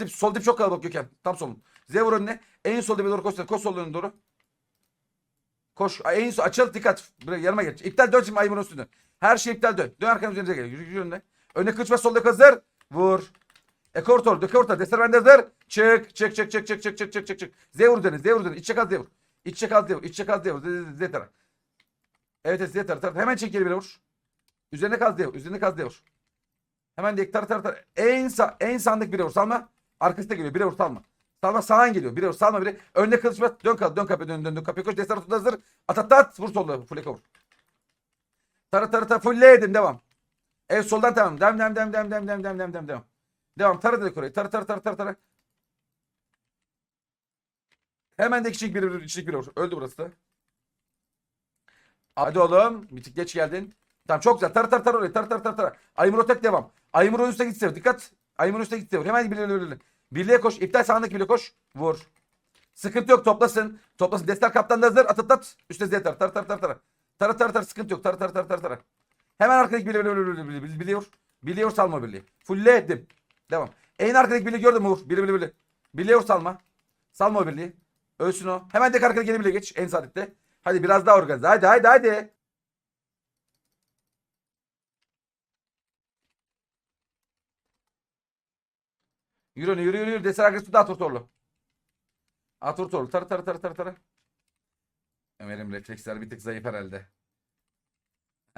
dip, sol dip çok kalabalık Gökhan. Tam solun. Z vur önüne. En sol dibe doğru koş. Koş sol önüne doğru. Koş. En sol açıl dikkat. Buraya yanıma gel. İptal dön şimdi Ayvur'un üstüne. Her şey iptal dön. Dön arkanın üzerinize gel. Yürü, yürü önüne. Önüne ve solda hazır. Vur. Ekor tor. Döke orta. Deser bende hazır. Çık. Çık çık çık çık çık çık çık çık çık. Z vur üzerine. Z vur üzerine. İçe kal Z vur. İçe kal Z vur. İçe kal Z vur. Evet Z taraf. Hemen çek geri bir vur. Üzerine kal Z. Üzerine kal Z. Hemen de tar tar tar. En sağ, en sandık bire vur. Salma. Arkası da geliyor. Bire vur salma. Salma sağın geliyor. Bire vur salma bire. Önüne kılıç bas. Dön kal. Dön kapıya dön dön dön kapıya koş. Destar tut hazır. At at at. Vur solda. Full vur. Tara tara tara. Full edin. Devam. Evet soldan tamam. Dem dem dem dem dem dem dem dem dem dem. Devam. Tara direkt orayı. Tara tara tara tara tara. Hemen de içlik biri içlik biri vur. Öldü burası da. Hadi oğlum. Bir tık geç geldin. Tamam çok güzel. Tar tar tar oraya. Tar tar tar tar. Aymur tek devam. Aymur üstüne gitse. Dikkat. Aymur üstüne gitse. Hemen birliğe birliğe. Birliğe koş. İptal sağındaki birliğe koş. Vur. Sıkıntı yok. Toplasın. Toplasın. Destek kaptan da hazır. At at at. Üstte Z tar tar tar tar tar. Tar tar tar sıkıntı yok. Tar tar tar tar tar. Hemen arkadaki birliğe birliğe birliğe birliğe birliğe vur. Birliğe vur salma birliği. Fulle ettim. Devam. En arkadaki birliği gördün mü vur. Birliğe birliğe birliğe. Birliğe vur salma. Salma birliği. Ölsün o. Hemen de arkadaki yeni birliğe geç. En saatte. Hadi biraz daha organize. Hadi hadi hadi. Yürü yürü yürü yürü. Deser agresif de Atur Torlu. Atur Torlu. Tarı tarı tarı tarı tarı. Ömer'im refleksler bir tık zayıf herhalde.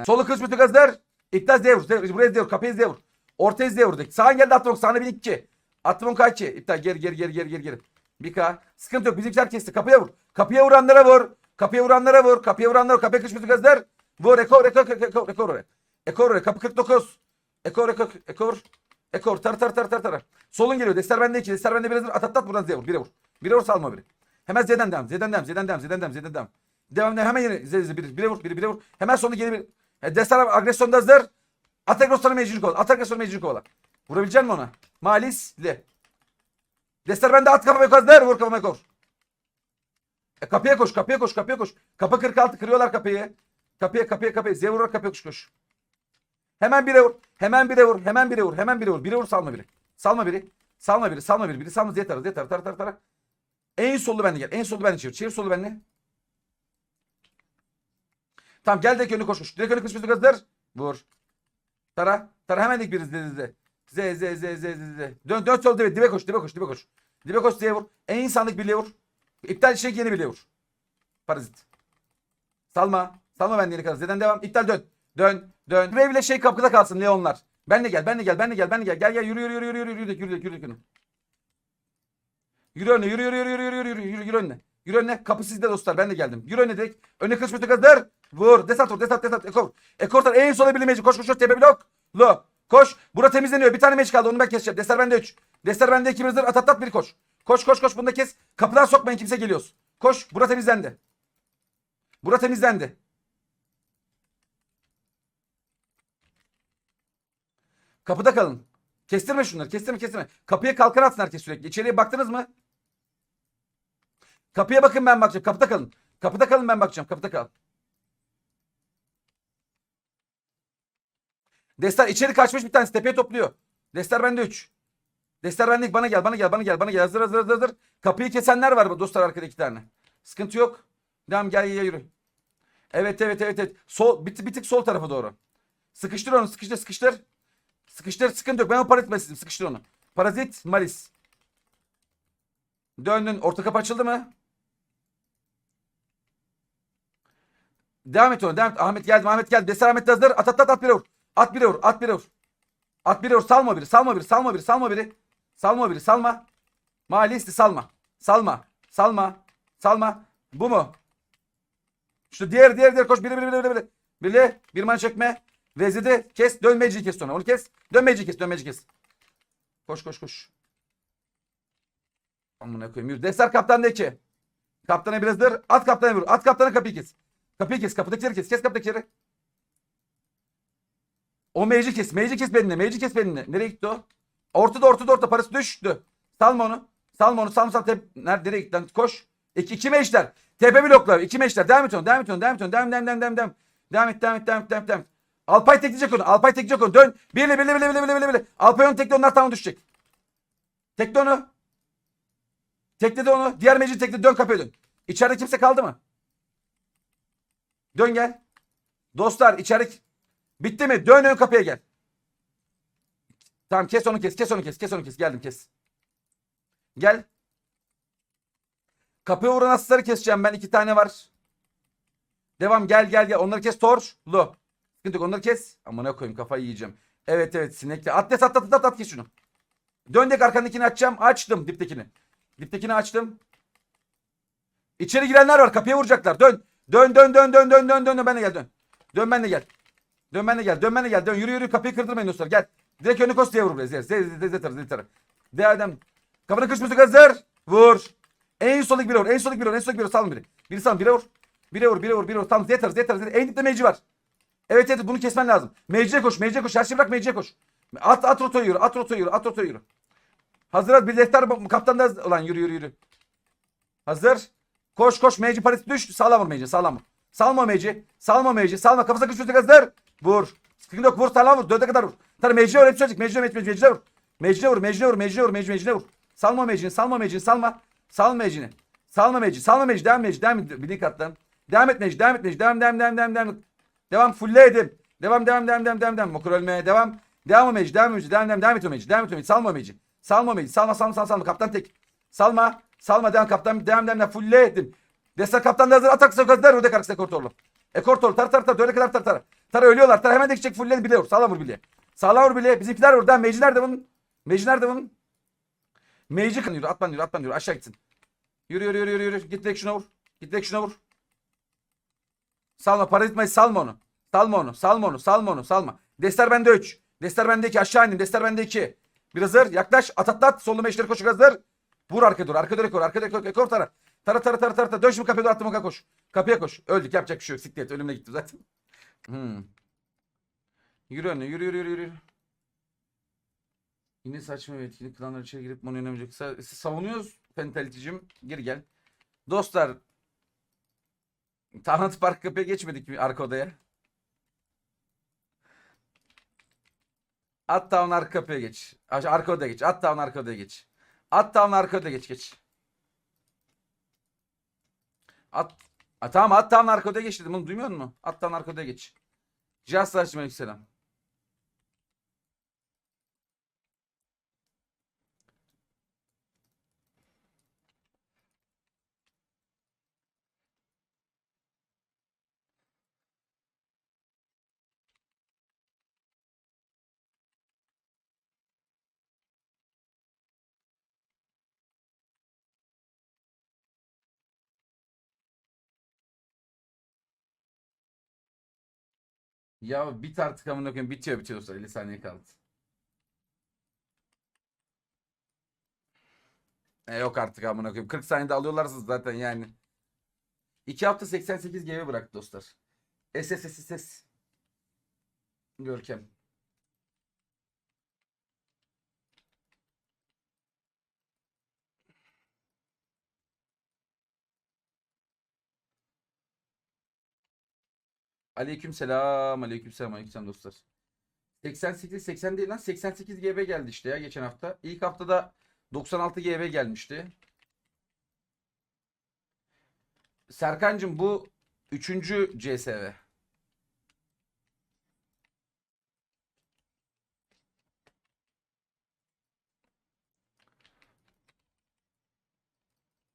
Solu kılıç bütün gazlar. İptal Z vur. Z- Buraya Z vur. Kapıya Z vur. Ortaya vur. Sağın geldi Atmon. Sağına 1002. Atmon kaç? İptal. Geri geri geri geri geri geri. Bir K. Sıkıntı yok. Bizimkiler kesti. Kapıya vur. Kapıya vuranlara vur. Kapıya vuranlara vur. Kapıya vuranlara vur. Kapıya kılıç bütün gazlar. Vur. Ekor ekor ekor ekor ekor. Ekor. Kapı 49. Ekor ekor ekor. Ekor tar tar tar tar tar. Solun geliyor. Dester bende 2. Dester bende biraz at at at buradan Z'ye vur. Bire vur. Bire vur salma biri. Hemen Z'den devam. Z'den devam. Z'den devam. Z'den devam. Z'den devam. Devam devam. Hemen yine Z Z bire, vur. Bire, bire vur. Hemen sonu geri bir. E, Dester agresyonda hazır. At agresyonu mecbur kovala. At agresyonu mecbur kovala. Vurabilecek misin ona? Malisli. Dester bende at kafama hazır. Vur kafama kor. E, kapıya koş. Kapıya koş. Kapıya koş. Kapı 46. Kırıyorlar kapıyı. Kapıya kapıya kapıya. Z vurarak kapıya koş koş. Hemen bire vur. Hemen bire vur. Hemen bire vur. Hemen bire vur. Bire vur salma biri. Salma biri. Salma biri. Salma biri. Biri salma diye tara. Diye tara. Tara tara tara. En sollu bende gel. En sollu bende çevir. Çevir solu bende. Tamam gel direkt önü koş koş. Direkt önü kış hazır. Vur. Tara. Tara hemen dik biri z z z. Z z z. Dön dön sol dibe. Dibe koş. Dibe koş. Dibe koş. Dibe koş diye vur. En insanlık birliğe vur. İptal şey yeni birliğe vur. Parazit. Salma. Salma ben yeni kadar. Z'den devam. İptal dön. Dön. Dön. Brave ile şey kapıda kalsın Leonlar. Ben de gel. Ben de gel. Ben de gel. Ben de gel. Gel gel yürü yürü yürü yürü yürü yürü yürü yürü yürü. Yürü önüne yürü yürü yürü yürü yürü yürü yürü yürü önüne. Yürü önüne. Kapı sizde dostlar. Ben de geldim. Yürü önüne direkt. Önüne kılıç bütün kadar. Vur. Desat vur. Desat desat. Ekor. Ekortar en sola bilemeyecek. Koş koş koş. Tepe blok. Lo. Koş. Bura temizleniyor. Bir tane meç kaldı. Onu ben keseceğim. Dester bende 3. Dester bende 2 hazır. At at bir koş. Koş koş koş. Bunu da kes. Kapıdan sokmayın. Kimse geliyoruz. Koş. Bura temizlendi. Bura temizlendi. Kapıda kalın. Kestirme şunları. Kestirme kestirme. Kapıya kalkan atsın herkes sürekli. İçeriye baktınız mı? Kapıya bakın ben bakacağım. Kapıda kalın. Kapıda kalın ben bakacağım. Kapıda kal. Destar içeri kaçmış bir tanesi. Tepeye topluyor. Destar bende 3. Destar bende bana gel bana gel bana gel bana gel. Hazır hazır hazır hazır. Kapıyı kesenler var dostlar arkada iki tane. Sıkıntı yok. Devam gel gel yürü. Evet evet evet evet. Sol bir, bir tık sol tarafa doğru. Sıkıştır onu sıkıştır sıkıştır. Sıkıştır sıkıntı yok. Ben o parazit mesleğim. Sıkıştır onu. Parazit malis. Döndün. Orta kapı açıldı mı? Devam et onu. Devam et. Ahmet geldi. Ahmet geldi. Deser Ahmet de hazır. At at at at bire vur. At bire vur. At bire vur. At bire vur. Salma biri. Salma biri. Salma biri. Salma biri. Salma biri. Salma. Malisti salma. Salma. Salma. Salma. Bu mu? Şu diğer diğer diğer koş. Biri biri biri biri. biri. Biri. Bir man çekme. Vezidi kes. Dönmeciyi kes sonra. Onu kes. Dönmeciyi kes. Dönmeciyi kes. Koş koş koş. Amına koyayım. Yürü. Destar kaptan de ki. Kaptana biraz dır. At kaptana vur. At kaptana kapıyı kes. Kapıyı kes. Kapıdakileri kes. Kes kapıdakileri. O meyci kes. Meyci kes benimle. Meyci kes benimle. Nereye gitti o? Ortada ortada orta. Parası düştü. Salma onu. Salma onu. Salma salma. Tep... Nerede? Nereye gitti? Koş. İki, iki meşler. Tepe bloklar. İki meşler. Devam et onu. Devam et onu. Devam et onu. Devam devam devam devam. Devam et devam et devam et devam et. Devam et. Alpay tekleyecek onu. Alpay tekleyecek onu. Dön. Birle birle birle birle birle birle. Alpay onu tekle onlar tamam düşecek. Tekle onu. Tekledi onu. Diğer meci tekle. Dön kapıya dön. İçeride kimse kaldı mı? Dön gel. Dostlar içeride bitti mi? Dön ön kapıya gel. Tamam kes onu kes. Kes onu kes. Kes onu kes. Geldim kes. Gel. Kapıya vuran asları keseceğim ben. iki tane var. Devam gel gel gel. Onları kes torlu. Sıkıntı yok onları kes. Amına koyayım kafayı yiyeceğim. Evet evet sinekli. At at at at at kes şunu. Döndük arkandakini açacağım. Açtım diptekini. Diptekini açtım. İçeri girenler var. Kapıya vuracaklar. Dön. Dön dön dön dön dön dön dön. Ben de gel dön. Dön ben de gel. Dön ben de gel. Dön ben de gel. Dön yürü yürü kapıyı kırdırmayın dostlar. Gel. Direkt önü kos diye vur buraya. Zez zez zez zez zez zez. De adam. Kafanı kış müzik hazır. Vur. En solik biri vur. En solik biri vur. En solik biri vur. Salın biri. Biri salın. Biri vur. Biri vur. Biri vur. Biri vur. Tamam yeter yeter. yeter. En dipte meci var. Evet evet bunu kesmen lazım. Meciye koş. Meciye koş. Her şeyi bırak meciye koş. At at rotoyu yürü. At rotoyu yürü. At rotoyu yürü. Hazır at. Bir defter kaptan da ulan yürü yürü yürü. Hazır. Koş koş meci parası düş. Sağlam vur meci. Sağlam vur. Salma meci. Salma meci. Salma. Kafasına kış müzik hazır. Vur. Sıkıntı yok. Vur sağlam vur. Dörde kadar vur. Tabii meci. Hep söyleyecek. Meci. Meci meci vur. Meci vur. Meci vur. Meci vur. Meci meci vur. Salma mecini. Salma mecini. Salma. Salma mecini. Salma meci. Salma meci. Devam meci. Devam et. Bilin katlan. Devam et meci. Devam et meci. Devam devam devam devam devam. Devam fulle edim. Devam devam devam devam devam devam. Mokur ölmeye devam. Devam meci. Devam meci. Devam devam devam et o meci. Devam et o meci. Salma meci. Salma meci. Salma salma salma salma. Kaptan tek. Salma. Salma devam kaptan. Devam devam devam. Fulle edim. Destek kaptan da hazır. Atak sokazlar. Öde karısı ekortorlu. Ekortorlu. Tar tar tar. Döne kadar tar tar. Tar ölüyorlar. Tar hemen de gidecek. Fulle bile vur. Sağlam vur bile. Sağlam vur bile. Bizimkiler. Devam. Meci nerede bunun? Meci nerede bunun? Meci kan yürü. Atman yürü. Atman yürü. Aşağı gitsin. Yürü yürü yürü. yürü. Git direkt şuna vur. Git direkt şuna vur. Salma. Parazitmayı salma onu. Salma onu. Salma onu. Salma onu. Salma. Dester bende 3. Dester bende 2. Aşağı indim. Dester bende 2. Bir hazır. Yaklaş. At at at. Sollu meşleri koşu hazır. Vur arka dur. Arka dur. Arka dur ekor. Tara. Tara tara tara tara. Dön şimdi kapıya dur. Attım oka koş. Kapıya koş. Öldük. Yapacak bir şey yok. Siktir et. Ölümle gitti zaten. Hmm. Yürü önüne. Yürü yürü yürü yürü. Yine saçma ve etkili klanlar içeri girip bunu oynamayacak. Sa- Savunuyoruz Pentality'cim. Geri gel. Dostlar. Tahnat Park kapıya geçmedik mi arka odaya? At down arka kapıya geç. Arka odaya geç. At down arka odaya geç. At down arka odaya geç geç. At. A, tamam at down arka odaya geç dedim. Bunu duymuyor musun? At down arka odaya geç. Just Aleykümselam. Ya bit artık amına koyayım. Bitiyor bitiyor dostlar. 50 saniye kaldı. E yok artık amına koyayım. 40 saniyede alıyorlarsa zaten yani. 2 hafta 88 GB bıraktı dostlar. SSSS. Görkem. Aleyküm selam. Aleyküm selam. Aleyküm selam dostlar. 88 80 değil lan 88 GB geldi işte ya geçen hafta. İlk haftada 96 GB gelmişti. Serkancığım bu 3. CSV.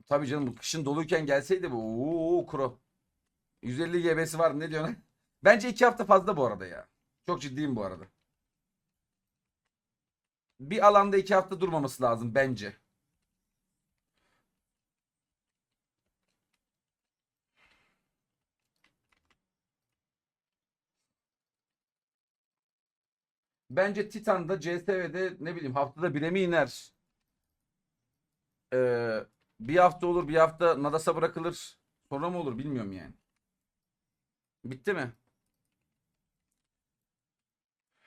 Tabii canım kışın doluyken gelseydi bu. Oo kuro. 150 GB'si var ne diyorsun? Bence 2 hafta fazla bu arada ya. Çok ciddiyim bu arada. Bir alanda 2 hafta durmaması lazım bence. Bence Titan'da CSV'de ne bileyim haftada bire mi iner? Ee, bir hafta olur bir hafta Nadas'a bırakılır. Sonra mı olur bilmiyorum yani. Bitti mi?